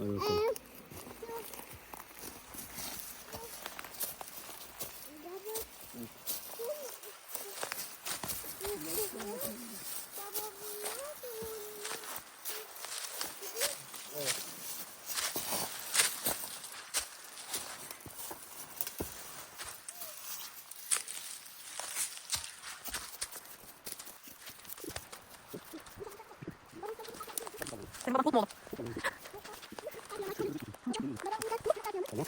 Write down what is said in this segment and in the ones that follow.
Hadi bakalım. Senin baban tut mu oğlum? Ben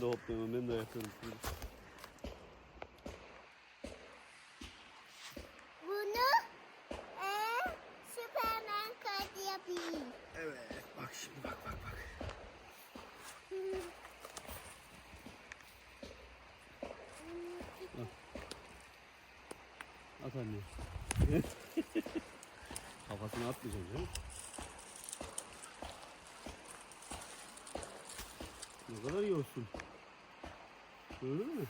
de hoplayamam. Ben de ayaklarım. Bunu e, Süpermen kaydı yapayım. Evet. Bak şimdi bak bak bak. Anne. Kafasına atmayacaksın canım. Ne kadar yiyorsun? Öyle mi?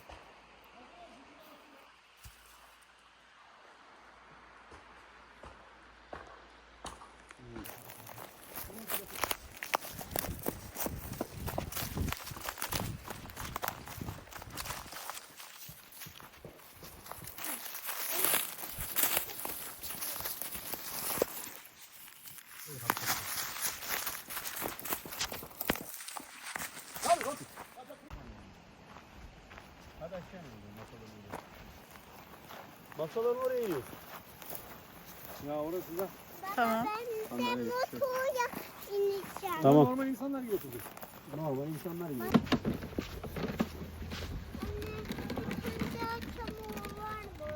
Hadi aşağı inelim masadan oraya. Masadan oraya iniyorsun. Ya orası da. Tamam. Ben de motorla ineceğim. Tamam. Normal insanlar gibi oturacak. Normal insanlar. Anne, şurada çamur var mı?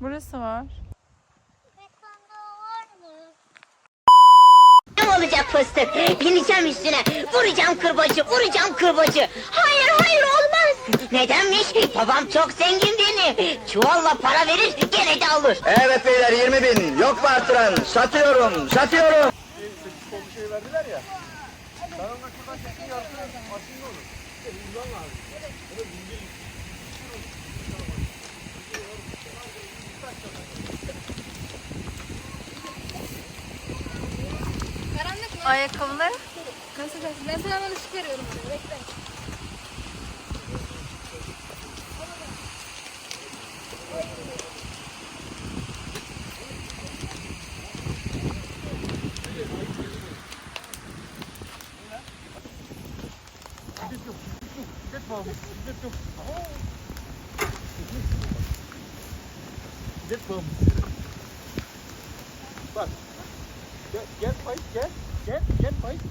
Burası var. Betonda var mı? Ne olacak fıstık? Bineceğim üstüne. Vuracağım kırbacı, vuracağım kırbacı. Hayır hayır olmaz. Nedenmiş? Babam çok zengin beni. Çuvalla para verir gene de alır. Evet beyler 20 bin. Yok mu artıran? Satıyorum, satıyorum. Bir şey verdiler ya. Ben ondan şuradan çekin yaptım. Aslında olur. İşte bundan lazım. Böyle Ayakkabıları. Gelsin? Ben sana hemen ışık veriyorum. Bekle. Git bakalım. Git yok. Git bakalım. Gel, gel Faik.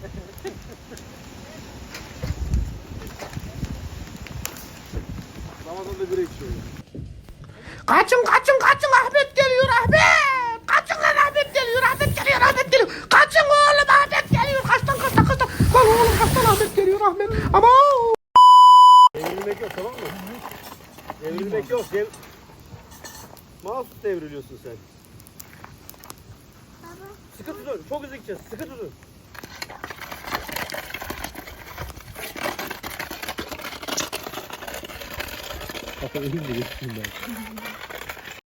Ramazan'da bira içiyor. ya. Kaçın kaçın kaçın Ahmet geliyor Ahmet. Kaçın lan Ahmet geliyor Ahmet geliyor Ahmet geliyor. Kaçın oğlum Ahmet geliyor. Kaçtan kaçtan kaçtan. Lan oğlum kaçtan Ahmet geliyor Ahmet. Ama Devrilmek yok tamam mı? Devrilmek yok. Dev... Mouse devriliyorsun sen. Sıkı tutun. Çok hızlı gideceğiz. Sıkı tutun. Kafa elimde geçtim ben.